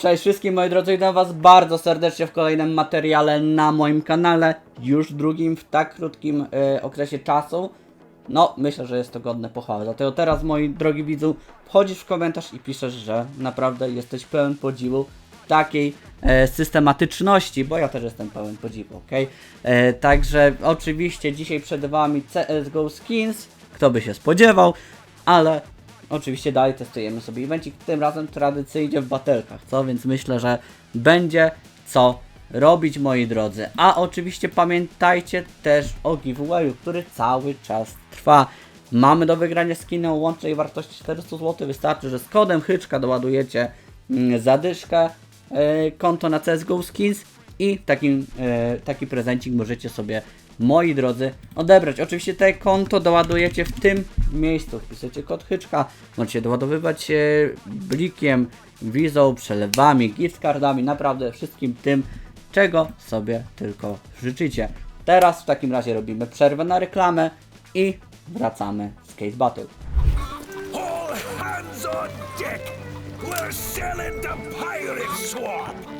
Cześć wszystkim moi drodzy, witam was bardzo serdecznie w kolejnym materiale na moim kanale. Już drugim w tak krótkim e, okresie czasu. No, myślę, że jest to godne pochwały. Dlatego teraz, moi drogi widzu, wchodzisz w komentarz i piszesz, że naprawdę jesteś pełen podziwu takiej e, systematyczności, bo ja też jestem pełen podziwu, ok? E, także oczywiście dzisiaj przed wami CSGO Skins, kto by się spodziewał, ale oczywiście dalej testujemy sobie evencik, tym razem tradycyjnie w batelkach, co? Więc myślę, że będzie co robić, moi drodzy. A oczywiście pamiętajcie też o giveawayu, który cały czas trwa. Mamy do wygrania skiny o łącznej wartości 400 zł. Wystarczy, że z kodem HYCZKA doładujecie mm, zadyszkę, e, konto na CSGO Skins i takim, e, taki prezencik możecie sobie, moi drodzy, odebrać. Oczywiście te konto doładujecie w tym miejscu. Wpisujecie kod HYCZKA, możecie doładowywać blikiem, wizą, przelewami, gift cardami, naprawdę wszystkim tym, czego sobie tylko życzycie. Teraz w takim razie robimy przerwę na reklamę i wracamy z Case Battle. All hands on deck! We're Pirate!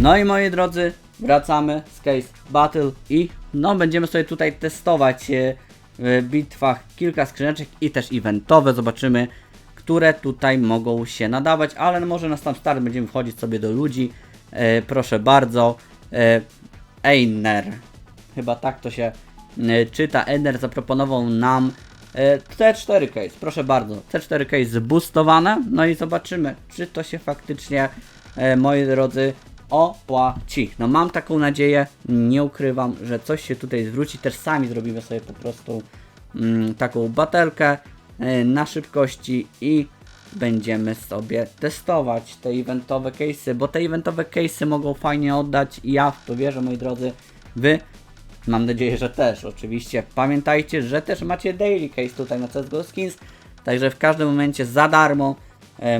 No i moi drodzy, wracamy z Case Battle i no będziemy sobie tutaj testować e, w bitwach kilka skrzyneczek i też eventowe. Zobaczymy, które tutaj mogą się nadawać, ale może na sam start będziemy wchodzić sobie do ludzi. E, proszę bardzo. E, Einer. Chyba tak to się e, czyta. Einer zaproponował nam e, C4 case. Proszę bardzo. C4 case zboostowane. No i zobaczymy, czy to się faktycznie, moi drodzy, opłaci. No mam taką nadzieję, nie ukrywam, że coś się tutaj zwróci. Też sami zrobimy sobie po prostu mm, taką batelkę e, na szybkości i będziemy sobie testować te eventowe case'y, bo te eventowe case'y mogą fajnie oddać i ja w to wierzę, moi drodzy, wy Mam nadzieję, że też oczywiście. Pamiętajcie, że też macie daily case tutaj na CSGO Skins, także w każdym momencie za darmo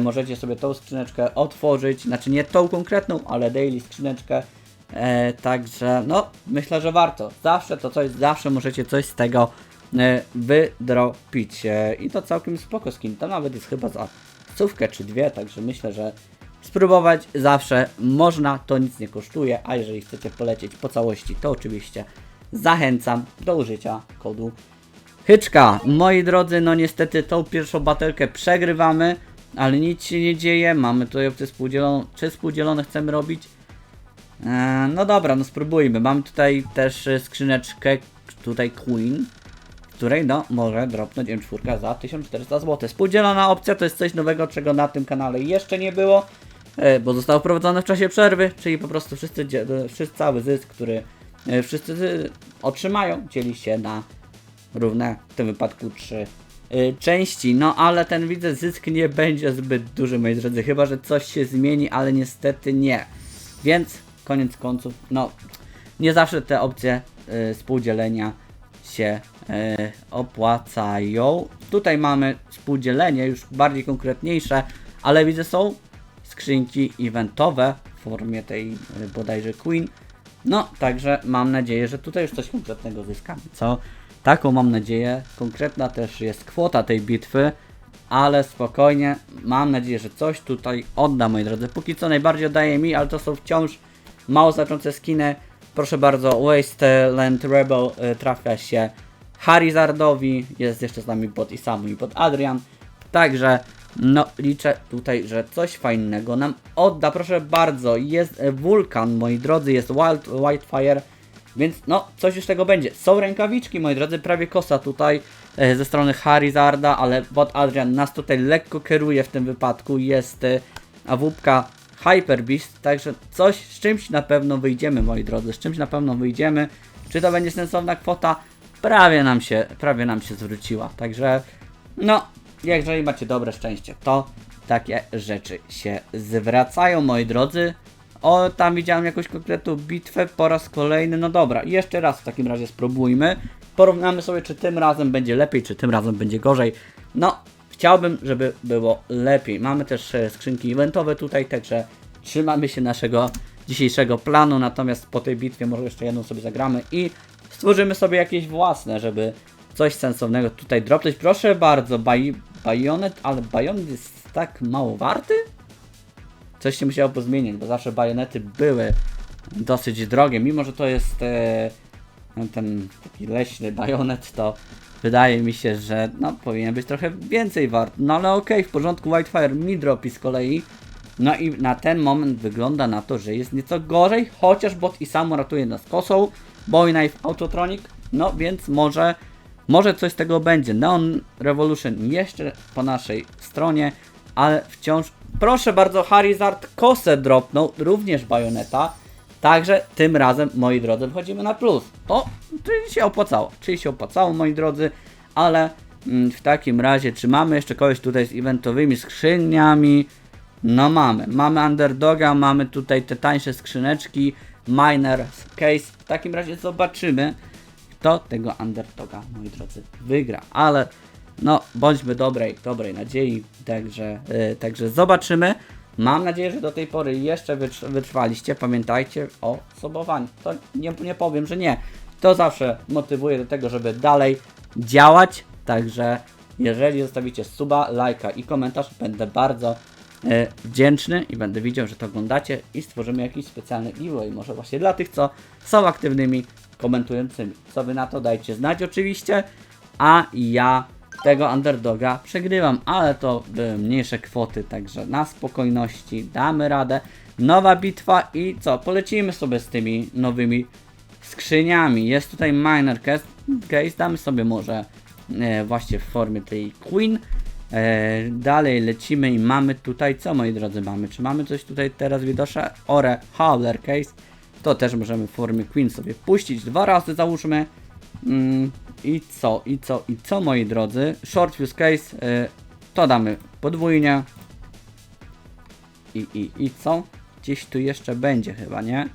możecie sobie tą skrzyneczkę otworzyć, znaczy nie tą konkretną, ale daily skrzyneczkę. E, także no, myślę, że warto. Zawsze to coś, zawsze możecie coś z tego e, wydropić. E, I to całkiem spoko skin. To nawet jest chyba za stówkę czy dwie, także myślę, że spróbować zawsze można, to nic nie kosztuje, a jeżeli chcecie polecieć po całości, to oczywiście zachęcam do użycia kodu Hyczka. Moi drodzy, no niestety tą pierwszą batelkę przegrywamy, ale nic się nie dzieje, mamy tutaj opcję współdzieloną, czy współdzielone chcemy robić? Eee, no dobra, no spróbujmy. Mam tutaj też e, skrzyneczkę, tutaj Queen, w której no może dropnąć M4 za 1400 zł. Współdzielona opcja to jest coś nowego, czego na tym kanale jeszcze nie było, e, bo zostało wprowadzone w czasie przerwy, czyli po prostu wszyscy, e, wszyscy cały zysk, który wszyscy zy- otrzymają, dzieli się na równe, w tym wypadku trzy y, części. No ale ten widzę zysk nie będzie zbyt duży, moi drodzy, chyba że coś się zmieni, ale niestety nie. Więc koniec końców, no nie zawsze te opcje y, się y, opłacają. Tutaj mamy współdzielenie już bardziej konkretniejsze, ale widzę są skrzynki eventowe w formie tej y, bodajże Queen. No, także mam nadzieję, że tutaj już coś konkretnego zyskamy, co? Taką mam nadzieję. Konkretna też jest kwota tej bitwy, ale spokojnie, mam nadzieję, że coś tutaj odda, moi drodzy. Póki co najbardziej oddaje mi, ale to są wciąż mało znaczące skiny. Proszę bardzo, Wasteland Rebel y, trafia się Harizardowi, jest jeszcze z nami bot i Samu i bot Adrian. Także no liczę tutaj, że coś fajnego nam odda. Proszę bardzo, jest wulkan, moi drodzy, jest Wild Whitefire, więc no coś już tego będzie. Są rękawiczki, moi drodzy, prawie kosa tutaj e, ze strony Harizarda, ale bot Adrian nas tutaj lekko kieruje w tym wypadku. Jest e, awupka Hyper Beast, także coś z czymś na pewno wyjdziemy, moi drodzy, z czymś na pewno wyjdziemy. Czy to będzie sensowna kwota? Prawie nam się, prawie nam się zwróciła, także no, jeżeli macie dobre szczęście, to takie rzeczy się zwracają, moi drodzy. O, tam widziałem jakąś konkretną bitwę po raz kolejny. No dobra, jeszcze raz w takim razie spróbujmy. Porównamy sobie, czy tym razem będzie lepiej, czy tym razem będzie gorzej. No, chciałbym, żeby było lepiej. Mamy też e, skrzynki eventowe tutaj, także trzymamy się naszego dzisiejszego planu. Natomiast po tej bitwie może jeszcze jedną sobie zagramy i stworzymy sobie jakieś własne, żeby coś sensownego tutaj dropnąć. Proszę bardzo, baj, bajonet, ale bajonet jest tak mało warty? Coś się musiało pozmienić, bo zawsze bajonety były dosyć drogie, mimo że to jest e, no, ten taki leśny bajonet, to wydaje mi się, że no, powinien być trochę więcej wart. No ale okej, w porządku, Whitefire mi dropi z kolei. No i na ten moment wygląda na to, że jest nieco gorzej, chociaż bot i sam ratuje nas kosą. Boy Knife Autotronic, no więc może, może coś z tego będzie. Neon Revolution jeszcze po naszej stronie, ale wciąż, proszę bardzo, Harizard kosę dropnął, również bajoneta. Także tym razem, moi drodzy, wchodzimy na plus. O, czyli się opłacało, czyli się opłacało, moi drodzy, ale mm, w takim razie, czy mamy jeszcze kogoś tutaj z eventowymi skrzyniami? No mamy, mamy underdoga, mamy tutaj te tańsze skrzyneczki, miner case. W takim razie zobaczymy, kto tego underdoga, moi drodzy, wygra. Ale no, bądźmy dobrej, dobrej nadziei, także, yy, także zobaczymy. Mam nadzieję, że do tej pory jeszcze wytr- wytrwaliście. Pamiętajcie o sobowaniu. To nie, nie powiem, że nie. To zawsze motywuje do tego, żeby dalej działać. Także jeżeli zostawicie suba, lajka i komentarz, będę bardzo e, wdzięczny i będę widział, że to oglądacie i stworzymy jakiś specjalny giveaway. Może właśnie dla tych, co są aktywnymi komentującymi. Co wy na to dajcie znać oczywiście. A ja tego underdoga przegrywam, ale to były mniejsze kwoty, także na spokojności damy radę. Nowa bitwa i co? Polecimy sobie z tymi nowymi skrzyniami. Jest tutaj miner case, case damy sobie może e, właśnie w formie tej queen. E, dalej lecimy i mamy tutaj, co moi drodzy mamy? Czy mamy coś tutaj teraz widoczne? Ore Howler case. To też możemy w formie queen sobie puścić dwa razy załóżmy. Mm, I co, i co, i co moi drodzy? Short fuse case y, to damy podwójnie. I, i, i co? Gdzieś tu jeszcze będzie chyba, nie?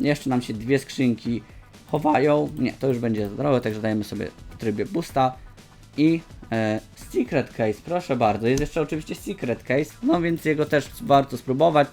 Jeszcze nam się dwie skrzynki chowają. Nie, to już będzie zdrowe, także dajemy sobie w trybie boosta. I e, secret case, proszę bardzo. Jest jeszcze oczywiście secret case, no więc jego też warto spróbować.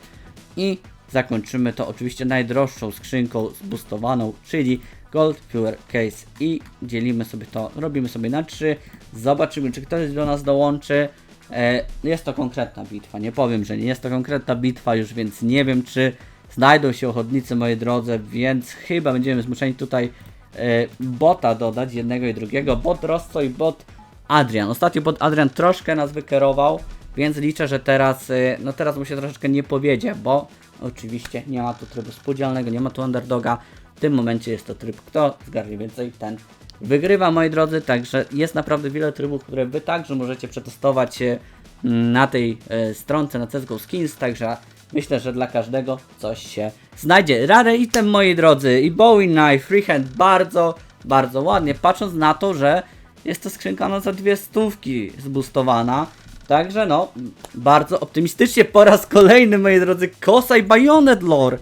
I zakończymy to oczywiście najdroższą skrzynką zboostowaną, czyli Gold Fuel Case. I dzielimy sobie to, robimy sobie na 3. Zobaczymy, czy ktoś do nas dołączy. E, jest to konkretna bitwa, nie powiem, że nie jest to konkretna bitwa już, więc nie wiem, czy znajdą się ochotnicy, moi drodzy, więc chyba będziemy zmuszeni tutaj e, bota dodać, jednego i drugiego. Bot Rosso i bot Adrian. Ostatnio bot Adrian troszkę nas wykierował, więc liczę, że teraz, e, no teraz mu się troszeczkę nie powiedzie, bo oczywiście nie ma tu trybu spółdzielnego, nie ma tu underdoga. Tym momencie jest to tryb, kto zgarnie więcej, ten wygrywa, moi drodzy. Także jest naprawdę wiele trybów, które Wy także możecie przetestować e, na tej e, stronce na CSGO Skins. Także myślę, że dla każdego coś się znajdzie. Rare item, moi drodzy, i Bowie Knife, Freehand, bardzo, bardzo ładnie. Patrząc na to, że jest to skrzynka no za dwie stówki zbustowana. Także no, bardzo optymistycznie po raz kolejny, moi drodzy, Kosa i Bayonet Lore.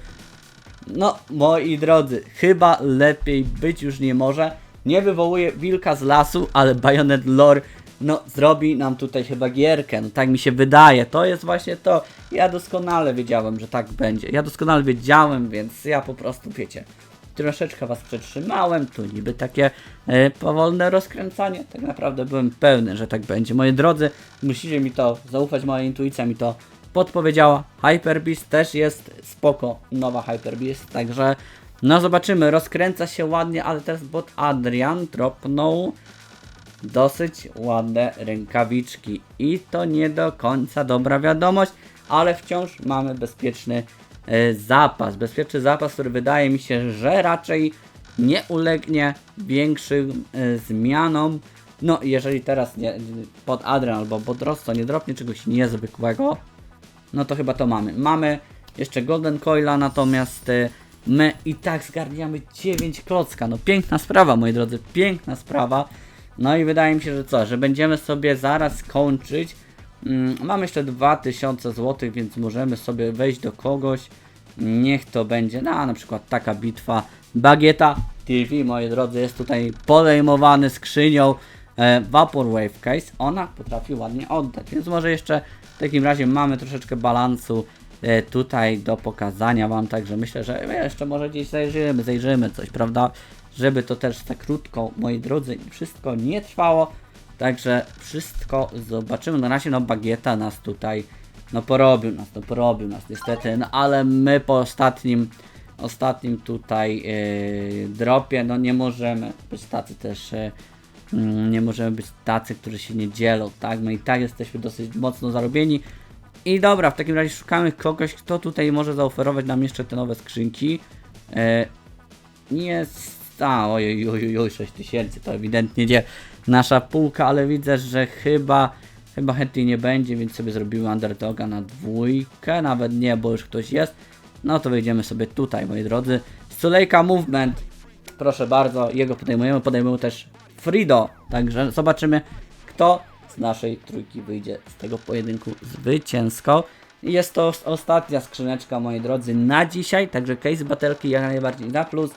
No, moi drodzy, chyba lepiej być już nie może. Nie wywołuje wilka z lasu, ale Bayonet Lore, no, zrobi nam tutaj chyba gierkę. No, tak mi się wydaje. To jest właśnie to. Ja doskonale wiedziałem, że tak będzie. Ja doskonale wiedziałem, więc ja po prostu, wiecie, troszeczkę was przetrzymałem. Tu niby takie e, powolne rozkręcanie. Tak naprawdę byłem pewny, że tak będzie. Moi drodzy, musicie mi to zaufać, moja intuicja mi to podpowiedziała. Hyper Beast też jest spoko, nowa Hyper Beast, także no zobaczymy, rozkręca się ładnie, ale teraz bot Adrian dropnął dosyć ładne rękawiczki i to nie do końca dobra wiadomość, ale wciąż mamy bezpieczny e, zapas, bezpieczny zapas, który wydaje mi się, że raczej nie ulegnie większym e, zmianom. No, jeżeli teraz nie, pod Adrian albo pod Rosso nie dropnie czegoś niezwykłego, no to chyba to mamy. Mamy jeszcze Golden Coila, natomiast y, my i tak zgarniamy 9 klocka. No piękna sprawa, moi drodzy, piękna sprawa. No i wydaje mi się, że co, że będziemy sobie zaraz kończyć. Mm, mamy jeszcze 2000 zł, więc możemy sobie wejść do kogoś. Niech to będzie, no, na przykład taka bitwa Bagieta TV, moi drodzy, jest tutaj podejmowany skrzynią e, Vaporwave Case. Ona potrafi ładnie oddać, więc może jeszcze takim razie mamy troszeczkę balansu e, tutaj do pokazania Wam, także myślę, że jeszcze może gdzieś zajrzymy, zajrzymy coś, prawda? Żeby to też tak krótko, moi drodzy, wszystko nie trwało. Także wszystko zobaczymy. Na razie no Bagieta nas tutaj no porobił nas, no porobił nas niestety, no ale my po ostatnim ostatnim tutaj yy, dropie, no nie możemy być tacy też yy, nie możemy być tacy, którzy się nie dzielą, tak? My i tak jesteśmy dosyć mocno zarobieni. I dobra, w takim razie szukamy kogoś, kto tutaj może zaoferować nam jeszcze te nowe skrzynki. Yy, jest. A, ojej, ojej, ojej, 6 tysięcy, to ewidentnie nie nasza półka, ale widzę, że chyba, chyba chętnie nie będzie, więc sobie zrobimy underdoga na dwójkę, nawet nie, bo już ktoś jest. No to wejdziemy sobie tutaj, moi drodzy. Sulejka Movement, proszę bardzo, jego podejmujemy, podejmujemy też Frido, także zobaczymy, kto z naszej trójki wyjdzie z tego pojedynku zwycięsko. Jest to ostatnia skrzyneczka, moi drodzy, na dzisiaj, także case batelki jak najbardziej na plus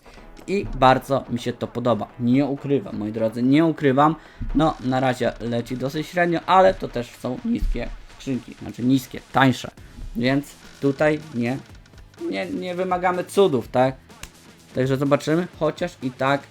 i bardzo mi się to podoba. Nie ukrywam, moi drodzy, nie ukrywam. No, na razie leci dosyć średnio, ale to też są niskie skrzynki, znaczy niskie, tańsze, więc tutaj nie, nie, nie wymagamy cudów, tak? Także zobaczymy, chociaż i tak,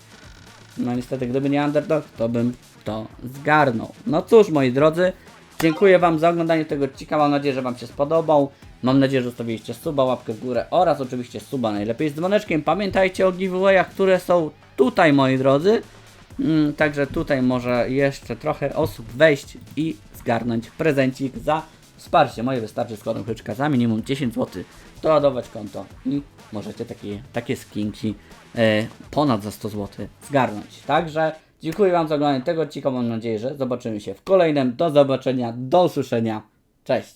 no niestety, gdyby nie underdog, to bym to zgarnął. No cóż, moi drodzy, dziękuję Wam za oglądanie tego odcinka. Mam nadzieję, że Wam się spodobał. Mam nadzieję, że zostawiliście suba, łapkę w górę oraz oczywiście suba najlepiej z dzwoneczkiem. Pamiętajcie o giveawayach, które są tutaj, moi drodzy. Mm, także tutaj może jeszcze trochę osób wejść i zgarnąć prezencik za wsparcie. Moje wystarczy z kodem za minimum 10 zł doładować konto i możecie takie, takie skinki e, ponad za 100 zł zgarnąć. Także dziękuję Wam za oglądanie tego odcinka. Mam nadzieję, że zobaczymy się w kolejnym. Do zobaczenia, do usłyszenia. Cześć!